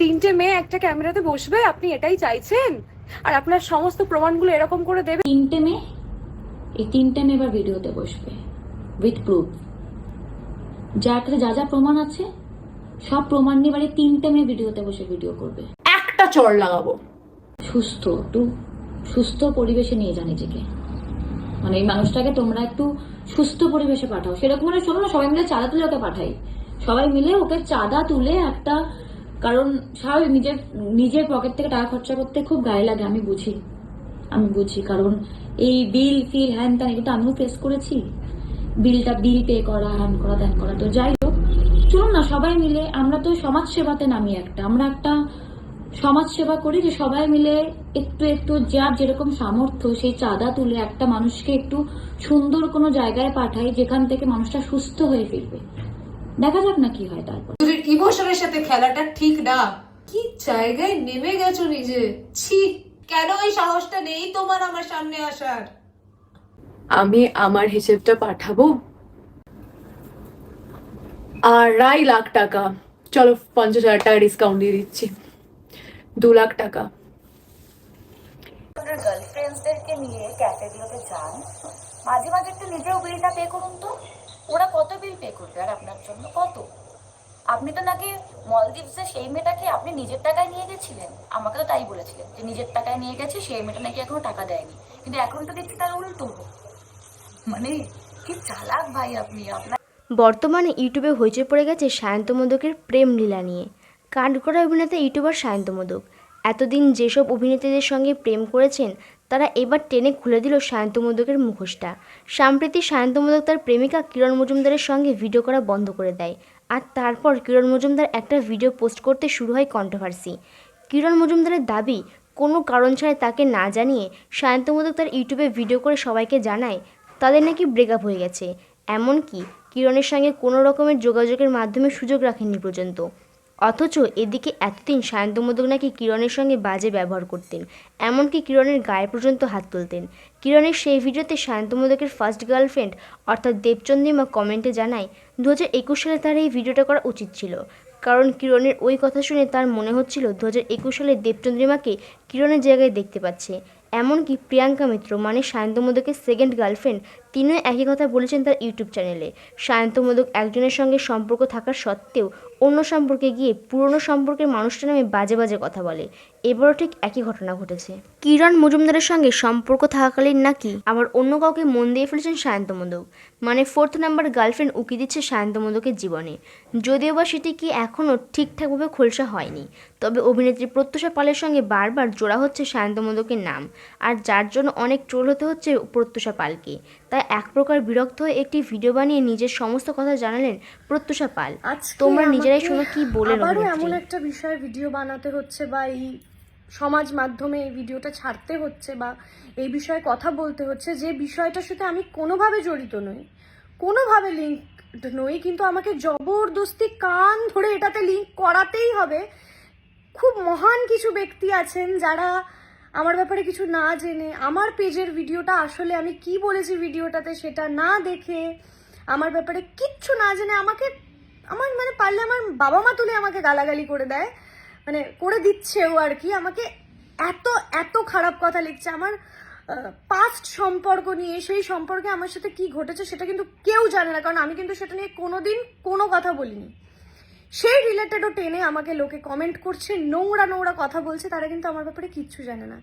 তিনটে মেয়ে একটা ক্যামেরাতে বসবে আপনি এটাই চাইছেন? আর আপনার সমস্ত প্রমাণগুলো এরকম করে দেবে? তিনটে মেয়ে এই তিনটে মেয়ে এবার ভিডিওতে বসবে উইথ প্রুফ যার কাছে যা যা প্রমাণ আছে সব প্রমাণ নিয়ে এই তিনটে মেয়ে ভিডিওতে বসে ভিডিও করবে। একটা চড় লাগাবো। সুস্থ একটু সুস্থ পরিবেশে নিয়ে যা নিজেকে। মানে এই মানুষটাকে তোমরা একটু সুস্থ পরিবেশে পাঠাও। সেরকম মানে চলো না সবাই মিলে চাঁদা তুলে ওকে পাঠাই। সবাই মিলে ওকে চাঁদা তুলে একটা কারণ স্বাভাবিক নিজের নিজের পকেট থেকে টাকা খরচা করতে খুব গায়ে লাগে, আমি বুঝি। আমি বুঝি, কারণ এই বিল ফিল হ্যান ত্যান এগুলো আমিও ফেস করেছি। বিলটা বিল পে করা হ্যান করা, ত্যান করা, তো যাই হোক। চলুন না, সবাই মিলে আমরা তো সমাজ সেবাতে নামি একটা। আমরা একটা সমাজ সেবা করি যে সবাই মিলে একটু একটু যার যেরকম সামর্থ্য, সেই চাঁদা তুলে একটা মানুষকে একটু সুন্দর কোনো জায়গায় পাঠাই যেখান থেকে মানুষটা সুস্থ হয়ে ফিরবে। দেখা যাক না কি হয় তারপর। ইমোশনের সাথে খেলাটা ঠিক না। কি জায়গায় নেমে গেছো নিজে? ছি কেন এই সাহসটা নেই তোমার আমার সামনে আসার? আমি আমার হিসেবটা পাঠাবো? আর আড়াই লাখ টাকা। চলো পঞ্চাশ হাজার টাকা ডিসকাউন্ট দিয়ে দিচ্ছি। দু লাখ টাকা। গার্লফ্রেন্ডসদেরকে নিয়ে ক্যাফেগুলোতে যান। মাঝে মাঝে একটু নিজেও বিলটা পে করুন তো। ওরা কত বিল পে করবে আর আপনার জন্য কত? আপনি তো নাকি মলদ্বীপসে সেই মেয়েটাকে আপনি নিজের টাকায় নিয়ে গেছিলেন? আমাকে তো তাই বলেছিলেন যে নিজের টাকায় নিয়ে গেছে, সেই মেয়েটা নাকি এখনও টাকা দেয়নি। কিন্তু এখন তো দেখছি তার উল্টো। মানে কি চালাক ভাই আপনি, আপনার বর্তমানে ইউটিউবে হইচই পড়ে গেছে সায়ন্ত মোদকের প্রেম লীলা নিয়ে। কাঠগড়া অভিনেতা ইউটিউবার সায়ন্ত মোদক। এতদিন যেসব অভিনেত্রীদের সঙ্গে প্রেম করেছেন, তারা এবার টেনে খুলে দিল সায়ন্ত মোদকের মুখোশটা। সাম্প্রতি সায়ন্ত মোদক তার প্রেমিকা কিরণ মজুমদারের সঙ্গে ভিডিও করা বন্ধ করে দেয়। আর তারপর কিরণ মজুমদার একটা ভিডিও পোস্ট করতে শুরু হয় কন্ট্রোভার্সি কিরণ মজুমদারের দাবি, কোনো কারণ ছাড়াই তাকে না জানিয়ে সায়ন্ত মোদক তার ইউটিউবে ভিডিও করে সবাইকে জানায়, তাদের নাকি ব্রেকআপ হয়ে গেছে। এমনকি কিরণের সঙ্গে কোনো রকমের যোগাযোগের মাধ্যমে সুযোগ রাখেননি পর্যন্ত। অথচ এদিকে এতদিন সায়ন্ত মোদক নাকি কিরণের সঙ্গে বাজে ব্যবহার করতেন, এমনকি কিরণের গায়ে পর্যন্ত হাত তুলতেন। কিরণের সেই ভিডিওতে সায়ন্ত মোদকের ফার্স্ট গার্লফ্রেন্ড অর্থাৎ দেবচন্দ্রিমা কমেন্টে জানায় দু হাজার একুশ সালে তার এই ভিডিওটা করা উচিত ছিল। কারণ কিরণের ওই কথা শুনে তার মনে হচ্ছিল দু হাজার একুশ সালে দেবচন্দ্রিমাকে কিরণের জায়গায় দেখতে পাচ্ছে। এমনকি প্রিয়াঙ্কা মিত্র মানে সায়ন্ত মোদকের সেকেন্ড গার্লফ্রেন্ড তিনিও একই কথা বলেছেন তার ইউটিউব চ্যানেলে। সায়ন্ত মোদক একজনের সঙ্গে সম্পর্ক থাকার সত্ত্বেও অন্য সম্পর্কে গিয়ে পুরনো সম্পর্কের মানুষটার নামে বাজে বাজে কথা বলে। এবারও ঠিক একই ঘটনা ঘটেছে। কিরণ মজুমদারের সঙ্গে সম্পর্ক থাকাকালীন নাকি? আবার অন্য কাউকে মন দিয়ে ফেলেছেন সায়ন্ত মোদক মানে ফোর্থ নাম্বার গার্লফ্রেন্ড উকি দিচ্ছে সায়ন্ত মোদকের জীবনে। যদিও বা সেটি কি এখনও ঠিকঠাকভাবে খোলসা হয়নি তবে অভিনেত্রী প্রত্যুষা পালের সঙ্গে বারবার জোড়া হচ্ছে সায়ন্ত মোদকের নাম। আর যার জন্য অনেক ট্রোল হতে হচ্ছে প্রত্যুষা পালকে। তাই এক প্রকার বিরক্ত হয়ে একটি ভিডিও বানিয়ে নিজের সমস্ত কথা জানালেন প্রত্যুষা পাল। তোমরা নিজেরাই শোনো কি বলেন আবারও এমন একটা বিষয়ে ভিডিও বানাতে হচ্ছে বা এই সমাজ মাধ্যমে এই ভিডিওটা ছাড়তে হচ্ছে বা এই বিষয়ে কথা বলতে হচ্ছে যে বিষয়টার সাথে আমি কোনোভাবে জড়িত নই। কোনোভাবে লিঙ্ক নই কিন্তু আমাকে জবরদস্তি কান ধরে এটাতে লিঙ্ক করাতেই হবে। খুব মহান কিছু ব্যক্তি আছেন যারা আমার ব্যাপারে কিছু না জেনে, আমার পেজের ভিডিওটা আসলে আমি কি বলেছি ভিডিওটাতে সেটা না দেখে, আমার ব্যাপারে কিচ্ছু না জেনে আমাকে, আমার মানে পারলে আমার বাবা মা তুলে আমাকে গালাগালি করে দেয় মানে করে দিচ্ছেও আর কি, আমাকে এত এত খারাপ কথা লিখছে, আমার পাস্ট সম্পর্ক নিয়ে, সেই সম্পর্কে আমার সাথে কি ঘটেছে সেটা কিন্তু কেউ জানে না, কারণ আমি কিন্তু সেটা নিয়ে কোনোদিন কোনো কথা বলিনি। সেই রিলেটেডও টেনে আমাকে লোকে কমেন্ট করছে, নোংরা নোংরা কথা বলছে, তারা কিন্তু আমার ব্যাপারে কিচ্ছু জানে না।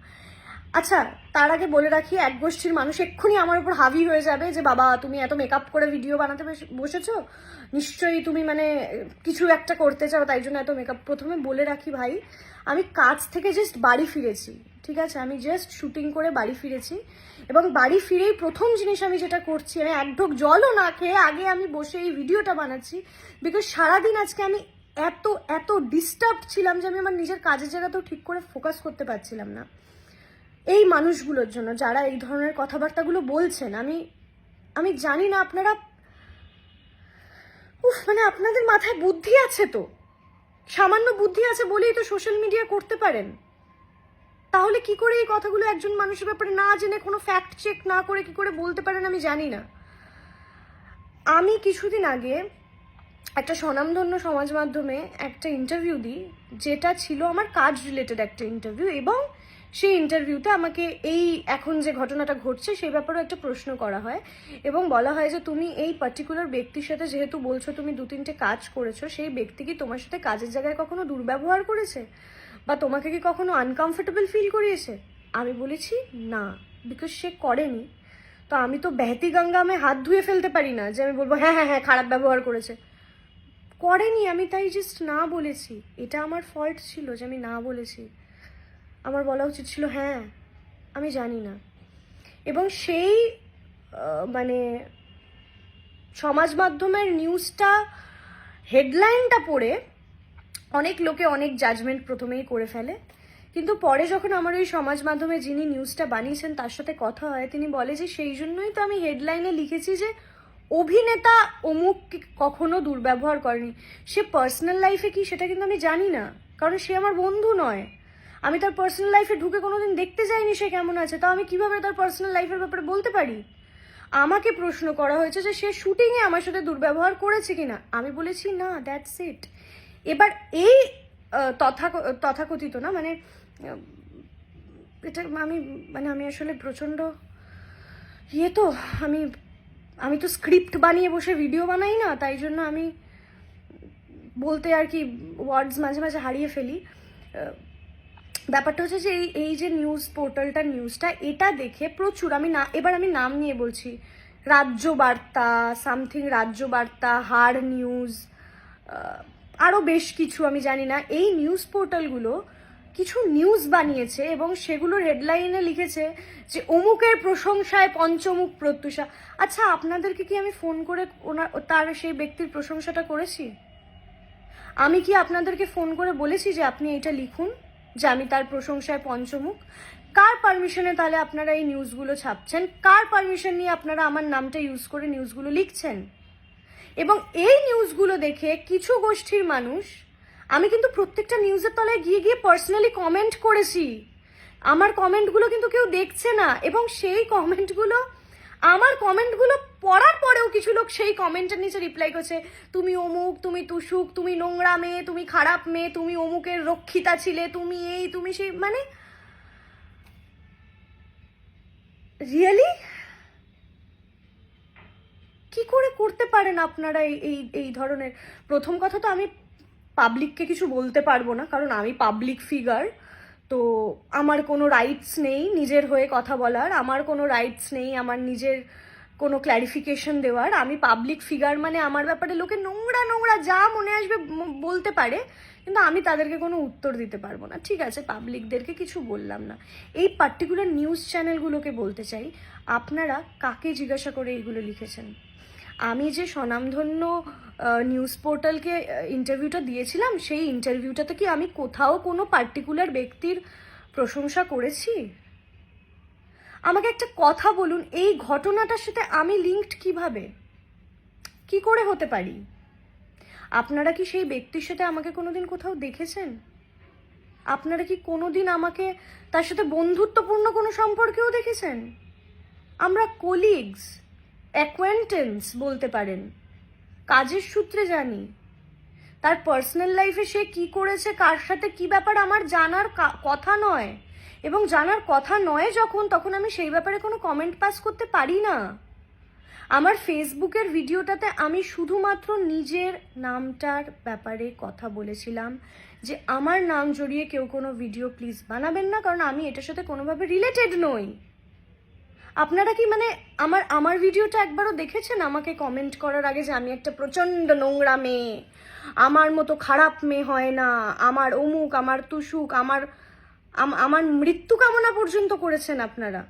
আচ্ছা তার আগে বলে রাখি, এক গোষ্ঠীর মানুষ এক্ষুনি আমার উপর হাবি হয়ে যাবে যে, বাবা, তুমি এত মেকআপ করে ভিডিও বানাতে বসেছো? নিশ্চয়ই তুমি মানে কিছু একটা করতে চাও, তাই জন্য এত মেকআপ প্রথমে বলে রাখি ভাই, আমি কাজ থেকে জাস্ট বাড়ি ফিরেছি, ঠিক আছে? আমি জাস্ট শুটিং করে বাড়ি ফিরেছি এবং বাড়ি ফিরেই প্রথম জিনিস আমি যেটা করছি, আমি এক ঢোক জলও না খেয়ে আগে আমি বসে এই ভিডিওটা বানাচ্ছি বিকজ সারাদিন আজকে আমি এত এত ডিস্টার্ব ছিলাম যে, আমি আমার নিজের কাজের জায়গাতেও ঠিক করে ফোকাস করতে পারছিলাম না। এই মানুষগুলোর জন্য যারা এই ধরনের কথাবার্তাগুলো বলছেন, আমি আমি জানি না আপনারা, উফ মানে আপনাদের মাথায় বুদ্ধি আছে তো। সামান্য বুদ্ধি আছে বলেই তো সোশ্যাল মিডিয়া করতে পারেন। তাহলে কি করে এই কথাগুলো একজন মানুষের ব্যাপারে না জেনে কোনো ফ্যাক্ট চেক না করে কি করে বলতে পারেন আমি জানি না। আমি কিছুদিন আগে একটা স্বনামধন্য সমাজ মাধ্যমে একটা ইন্টারভিউ দিই, যেটা ছিল আমার কাজ রিলেটেড একটা ইন্টারভিউ এবং সেই ইন্টারভিউতে আমাকে এই এখন যে ঘটনাটা ঘটছে, সেই ব্যাপারেও একটা প্রশ্ন করা হয় এবং বলা হয় যে তুমি এই পার্টিকুলার ব্যক্তির সাথে যেহেতু বলছো তুমি দু তিনটে কাজ করেছ, সেই ব্যক্তি কি তোমার সাথে কাজের জায়গায় কখনো দুর্ব্যবহার করেছে? বা তোমাকে কি কখনো আনকমফোর্টেবল ফিল করিয়েছে? আমি বলেছি না বিকজ সে করেনি। তো আমি তো বেহতি গঙ্গামে হাত ধুয়ে ফেলতে পারি না যে আমি বলব হ্যাঁ হ্যাঁ হ্যাঁ খারাপ ব্যবহার করেছে। করেনি, আমি তাই জাস্ট না বলেছি। এটা আমার ফল্ট ছিল যে আমি না বলেছি। আমার বলা উচিত ছিল হ্যাঁ আমি জানি না। এবং সেই মানে সমাজ মাধ্যমের নিউজটা হেডলাইনটা পড়ে অনেক লোকে অনেক জাজমেন্ট প্রথমেই করে ফেলে। কিন্তু পরে যখন আমার ওই সমাজ মাধ্যমে যিনি নিউজটা বানিয়েছেন, তার সাথে কথা হয়, তিনি বলে যে, সেই জন্যই তো আমি হেডলাইনে লিখেছি যে, অভিনেতা অমুক কখনো দুর্ব্যবহার করেনি। সে পার্সোনাল লাইফে কি সেটা কিন্তু আমি জানি না। কারণ সে আমার বন্ধু নয়। আমি তার পার্সোনাল লাইফে ঢুকে কোনোদিন দেখতে যাইনি সে কেমন আছে, তো আমি কীভাবে তার পার্সোনাল লাইফের ব্যাপারে বলতে পারি? আমাকে প্রশ্ন করা হয়েছে যে সে শুটিংয়ে আমার সাথে দুর্ব্যবহার করেছে কিনা। আমি বলেছি, না দ্যাটস ইট এবার এই তথা, তথাকথিত না মানে এটা আমি মানে আমি আসলে প্রচণ্ড ইয়ে তো, আমি আমি তো স্ক্রিপ্ট বানিয়ে বসে ভিডিও বানাই না, তাই জন্য আমি বলতে আর কি ওয়ার্ডস মাঝে মাঝে হারিয়ে ফেলি। ব্যাপারটা হচ্ছে যে এই এই যে নিউজ পোর্টালটার নিউজটা এটা দেখে প্রচুর, আমি না, এবার আমি নাম নিয়ে বলছি। রাজ্য বার্তা সামথিং রাজ্য বার্তা হার নিউজ আরও বেশ কিছু, আমি জানি না। এই নিউজ পোর্টালগুলো কিছু নিউজ বানিয়েছে এবং সেগুলোর হেডলাইনে লিখেছে যে অমুকের প্রশংসায় পঞ্চমুখ প্রত্যুষা। আচ্ছা আপনাদেরকে কি আমি ফোন করে ওনার, তার সেই ব্যক্তির প্রশংসাটা করেছি? আমি কি আপনাদেরকে ফোন করে বলেছি যে আপনি এটা লিখুন? যে আমি তার প্রশংসায় পঞ্চমুখ। কার পারমিশনে তাহলে আপনারা এই নিউজগুলো ছাপছেন? কার পারমিশন নিয়ে আপনারা আমার নামটা ইউজ করে নিউজগুলো লিখছেন? এবং এই নিউজগুলো দেখে কিছু গোষ্ঠীর মানুষ, আমি কিন্তু প্রত্যেকটা নিউজের তলায় গিয়ে গিয়ে পার্সোনালি কমেন্ট করেছি। আমার কমেন্টগুলো কিন্তু কেউ দেখছে না। এবং সেই কমেন্টগুলো আমার কমেন্টগুলো পড়ার পরেও কিছু লোক সেই কমেন্টের নিচে রিপ্লাই করছে, তুমি অমুক, তুমি তুসুক তুমি নোংরা মেয়ে, তুমি খারাপ মেয়ে, তুমি অমুকের রক্ষিতা ছিলে, তুমি এই, তুমি সেই মানে রিয়েলি কি করে করতে পারেন আপনারা এই এই ধরনের? প্রথম কথা তো আমি পাবলিককে কিছু বলতে পারব না, কারণ আমি পাবলিক ফিগার তো আমার কোনো রাইটস নেই নিজের হয়ে কথা বলার, আমার কোনো রাইটস নেই আমার নিজের কোনো ক্ল্যারিফিকেশন দেওয়ার। আমি পাবলিক ফিগার মানে আমার ব্যাপারে লোকে নোংরা নোংরা যা মনে আসবে বলতে পারে, কিন্তু আমি তাদেরকে কোনো উত্তর দিতে পারব না। ঠিক আছে পাবলিকদেরকে কিছু বললাম না। এই পার্টিকুলার নিউজ চ্যানেলগুলোকে বলতে চাই, আপনারা কাকে জিজ্ঞাসা করে এইগুলো লিখেছেন? আমি যে স্বনামধন্য নিউজ পোর্টালকে ইন্টারভিউটা দিয়েছিলাম, সেই ইন্টারভিউটাতে কি আমি কোথাও কোনো পার্টিকুলার ব্যক্তির প্রশংসা করেছি? আমাকে একটা কথা বলুন, এই ঘটনাটার সাথে আমি লিঙ্কড কীভাবে? কি করে হতে পারি? আপনারা কি সেই ব্যক্তির সাথে আমাকে কোনোদিন কোথাও দেখেছেন? আপনারা কি কোনোদিন আমাকে তার সাথে বন্ধুত্বপূর্ণ কোনো সম্পর্কেও দেখেছেন? আমরা কলিগস অ্যাকোয়েন্টেন্স বলতে পারেন। কাজের সূত্রে জানি। তার পার্সোনাল লাইফে সে কি করেছে, কার সাথে কি ব্যাপার আমার জানার কথা নয়। এবং জানার কথা নয় যখন, তখন আমি সেই ব্যাপারে কোনো কমেন্ট পাস করতে পারি না। আমার ফেসবুকের ভিডিওটাতে আমি শুধুমাত্র নিজের নামটার ব্যাপারে কথা বলেছিলাম যে, আমার নাম জড়িয়ে কেউ কোনো ভিডিও প্লিজ বানাবেন না, কারণ আমি এটার সাথে কোনোভাবে রিলেটেড নই। আপনারা কি মানে আমার আমার ভিডিওটা একবারও দেখেছেন? আমাকে কমেন্ট করার আগে যে আমি একটা প্রচণ্ড নোংরা মেয়ে। আমার মতো খারাপ মেয়ে হয় না। আমার অমুক, আমার তুসুক, আমার আমার মৃত্যু কামনা পর্যন্ত করেছেন আপনারা।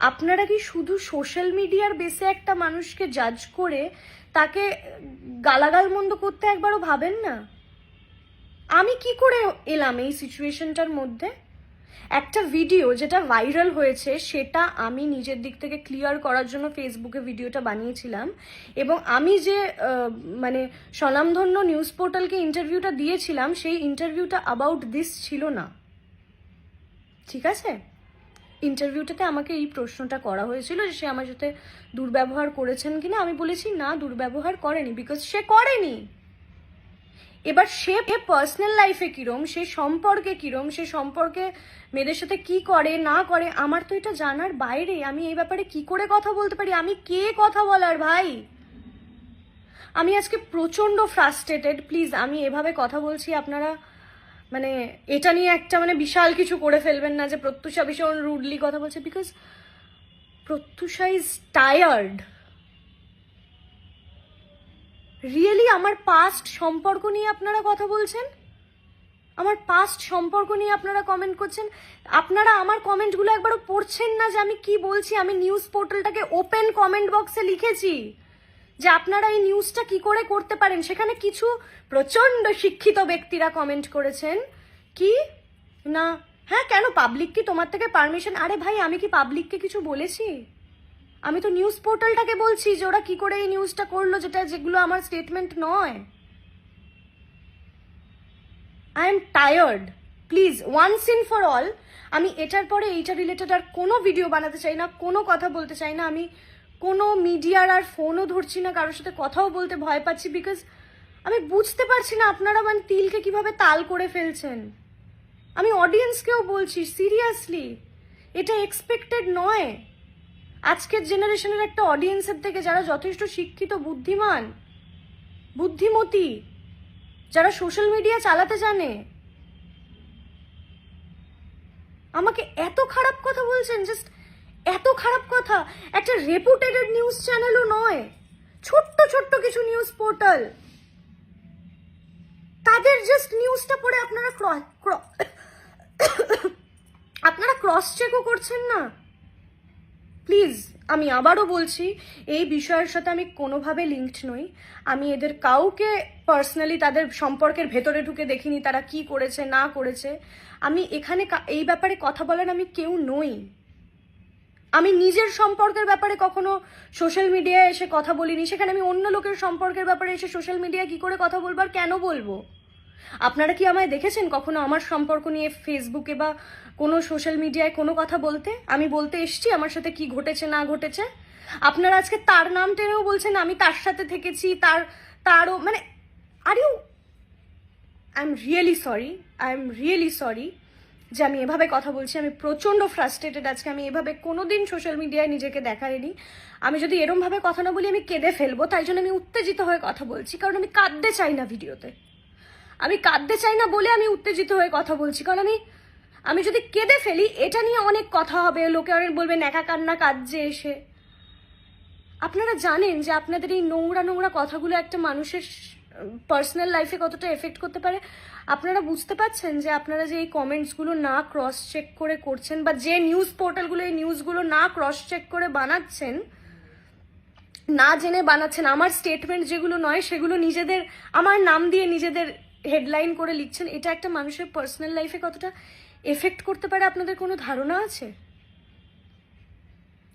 আপনারা কি শুধু সোশ্যাল মিডিয়ার বেসে একটা মানুষকে জাজ করে তাকে গালাগাল মন্দ করতে একবারও ভাবেন না? আমি কি করে এলাম এই সিচুয়েশনটার মধ্যে? একটা ভিডিও যেটা ভাইরাল হয়েছে, সেটা আমি নিজের দিক থেকে ক্লিয়ার করার জন্য ফেসবুকে ভিডিওটা বানিয়েছিলাম। এবং আমি যে মানে স্বনামধন্য নিউজ পোর্টালকে ইন্টারভিউটা দিয়েছিলাম, সেই ইন্টারভিউটা অ্যাবাউট দিস ছিল না। ঠিক আছে? ইন্টারভিউটাতে আমাকে এই প্রশ্নটা করা হয়েছিল যে সে আমার সাথে দুর্ব্যবহার করেছেন কিনা। আমি বলেছি, না, দুর্ব্যবহার করেনি বিকজ সে করেনি। এবার সে পার্সোনাল লাইফে কিরম, সে সম্পর্কে কিরম, সে সম্পর্কে মেয়েদের সাথে কি করে, না করে, আমার তো এটা জানার বাইরে। আমি এই ব্যাপারে কি করে কথা বলতে পারি? আমি কে কথা বলার ভাই? আমি আজকে প্রচণ্ড ফ্রাস্ট্রেটেড প্লিজ আমি এভাবে কথা বলছি, আপনারা মানে এটা নিয়ে একটা মানে বিশাল কিছু করে ফেলবেন না যে প্রত্যুষা ভীষণ রুডলি কথা বলছে। Because Pratyusha is tired really আমার পাস্ট সম্পর্ক নিয়ে আপনারা কথা বলছেন? আমার পাস্ট সম্পর্ক নিয়ে আপনারা কমেন্ট করছেন? আপনারা আমার কমেন্টগুলো একবারও পড়ছেন না যে আমি কি বলছি? আমি নিউজ পোর্টালটাকে ওপেন কমেন্ট বক্সে লিখেছি যে আপনারা এই নিউজটা কি করে করতে পারেন? সেখানে কিছু প্রচণ্ড শিক্ষিত ব্যক্তিরা কমেন্ট করেছেন। কি? না। হ্যাঁ কেন? পাবলিক কি তোমার থেকে পারমিশন আরে ভাই, আমি কি পাবলিককে কিছু বলেছি? আমি তো নিউজ পোর্টালটাকে বলছি যে ওরা কি করে এই নিউজটা করল যেটা, যেগুলো আমার স্টেটমেন্ট নয়। I am tired please once in for all আমি এটার পরে এইটা রিলেটেড আর কোনো ভিডিও বানাতে চাই না, কোনো কথা বলতে চাই না। আমি কোনো মিডিয়ার আর ফোনও ধরছি না, কারোর সাথে কথাও বলতে ভয় পাচ্ছি বিকজ আমি বুঝতে পারছি না আপনারা মানে তিলকে কীভাবে তাল করে ফেলছেন। আমি অডিয়েন্সকেও বলছি সিরিয়াসলি এটা এক্সপেক্টেড নয়। আজকের জেনারেশনের একটা অডিয়েন্সের থেকে যারা যথেষ্ট শিক্ষিত, বুদ্ধিমান, বুদ্ধিমতী, যারা সোশ্যাল মিডিয়া চালাতে জানে, আমাকে এত খারাপ কথা বলছেন জাস্ট এত খারাপ কথা। একটা রেপুটেটেড নিউজ চ্যানেলও নয়, ছোট্ট ছোট্ট কিছু নিউজ পোর্টাল তাদের জাস্ট নিউজটা পড়ে আপনারা আপনারা ক্রস চেকও করছেন না। প্লিজ, আমি আবারও বলছি, এই বিষয়ের সাথে আমি কোনোভাবে লিঙ্কড নই। আমি এদের কাউকে পার্সোনালি তাদের সম্পর্কের ভেতরে ঢুকে দেখিনি, তারা কি করেছে, না করেছে। আমি এখানে এই ব্যাপারে কথা বলার আমি কেউ নই। আমি নিজের সম্পর্কের ব্যাপারে কখনো সোশ্যাল মিডিয়ায় এসে কথা বলিনি। সেখানে আমি অন্য লোকের সম্পর্কের ব্যাপারে এসে সোশ্যাল মিডিয়ায় কি করে কথা বলব আর কেন বলব? আপনারা কি আমায় দেখেছেন কখনো আমার সম্পর্ক নিয়ে ফেসবুকে বা কোনো সোশ্যাল মিডিয়ায় কোনো কথা বলতে? আমি বলতে এসছি আমার সাথে কি ঘটেছে, না ঘটেছে? আপনারা আজকে তার নাম টেনেও বলছেন, আমি তার সাথে থেকেছি, তার, তারও মানে are you I am really sorry I am really sorry যে আমি এভাবে কথা বলছি। আমি প্রচণ্ড ফ্রাস্ট্রেটেড আজকে। আমি এভাবে কোনোদিন সোশ্যাল মিডিয়ায় নিজেকে দেখাইনি আমি যদি এরমভাবে কথা না বলি, আমি কেঁদে ফেলব। তাই জন্য আমি উত্তেজিত হয়ে কথা বলছি। কারণ আমি কাঁদতে চাই না ভিডিওতে। আমি কাঁদতে চাই না বলে আমি উত্তেজিত হয়ে কথা বলছি, কারণ আমি আমি যদি কেঁদে ফেলি, এটা নিয়ে অনেক কথা হবে। লোকে অনেক বলবে একা কান্না কাঁদছে এসে। আপনারা জানেন যে আপনাদের এই নোংরা নোংরা কথাগুলো একটা মানুষের পার্সোনাল লাইফে কতটা এফেক্ট করতে পারে? আপনারা বুঝতে পারছেন যে আপনারা যে এই কমেন্টসগুলো না ক্রস চেক করে করছেন বা যে নিউজ পোর্টালগুলো এই নিউজগুলো না ক্রস চেক করে বানাচ্ছেন, না জেনে বানাচ্ছেন, আমার স্টেটমেন্ট যেগুলো নয়, সেগুলো নিজেদের, আমার নাম দিয়ে নিজেদের হেডলাইন করে লিখছেন, এটা একটা মানুষের পার্সোনাল লাইফে কতটা এফেক্ট করতে পারে? আপনাদের কোনো ধারণা আছে?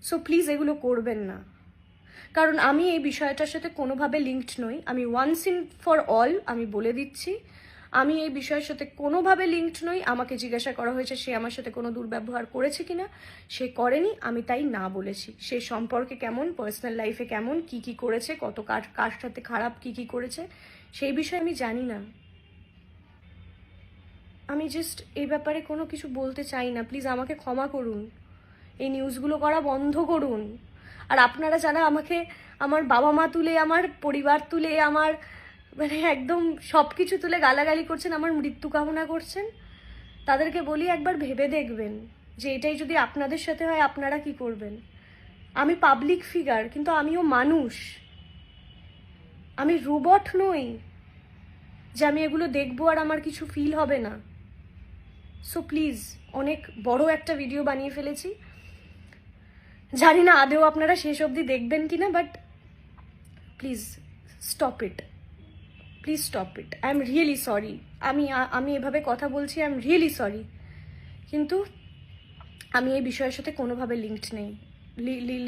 সো প্লিজ এগুলো করবেন না। কারণ আমি এই বিষয়টার সাথে কোনোভাবে লিঙ্কড নই। আমি ওয়ান্স ইন ফর অল আমি বলে দিচ্ছি, আমি এই বিষয়ের সাথে কোনোভাবে লিঙ্কড নই। আমাকে জিজ্ঞাসা করা হয়েছে, সে আমার সাথে কোনো দুর্ব্যবহার করেছে কিনা? সে করেনি, আমি তাই না বলেছি। সে সম্পর্কে কেমন পার্সোনাল লাইফে কেমন, কি কি করেছে, কত কার কার সাথে খারাপ, কি কি করেছে, সেই বিষয়ে আমি জানি না। আমি জাস্ট এই ব্যাপারে কোনো কিছু বলতে চাই না। প্লিজ আমাকে ক্ষমা করুন। এই নিউজগুলো করা বন্ধ করুন। আর আপনারা যারা আমাকে, আমার বাবা মা তুলে, আমার পরিবার তুলে, আমার মানে একদম সব কিছু তুলে গালাগালি করছেন, আমার মৃত্যু কামনা করছেন, তাদেরকে বলি একবার ভেবে দেখবেন যে এটাই যদি আপনাদের সাথে হয়, আপনারা কি করবেন? আমি পাবলিক ফিগার কিন্তু আমিও মানুষ। আমি রোবট নই যে আমি এগুলো দেখব আর আমার কিছু ফিল হবে না। সো প্লিজ অনেক বড় একটা ভিডিও বানিয়ে ফেলেছি। জানি না আদেও আপনারা শেষ অবধি দেখবেন কি না but please stop it please stop it I am really sorry আমি আমি এভাবে কথা বলছি আই এম রিয়েলি সরি কিন্তু আমি এই বিষয়ের সাথে কোনোভাবে লিঙ্কড নেই।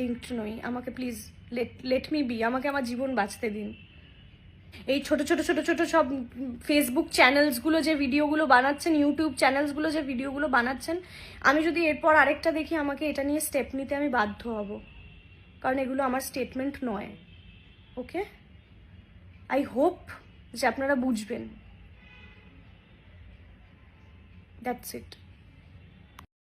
লিঙ্কড নই। আমাকে please let let me be আমাকে আমার জীবন বাঁচতে দিন। এই ছোট ছোট ছোট ছোট সব ফেসবুক চ্যানেলসগুলো যে ভিডিওগুলো বানাচ্ছেন ইউটিউব চ্যানেলসগুলো যে ভিডিওগুলো বানাচ্ছেন, আমি যদি এরপর আরেকটা দেখি, আমাকে এটা নিয়ে স্টেপ নিতে আমি বাধ্য হব। কারণ এগুলো আমার স্টেটমেন্ট নয়। ওকে আই হোপ যে আপনারা বুঝবেন। That's it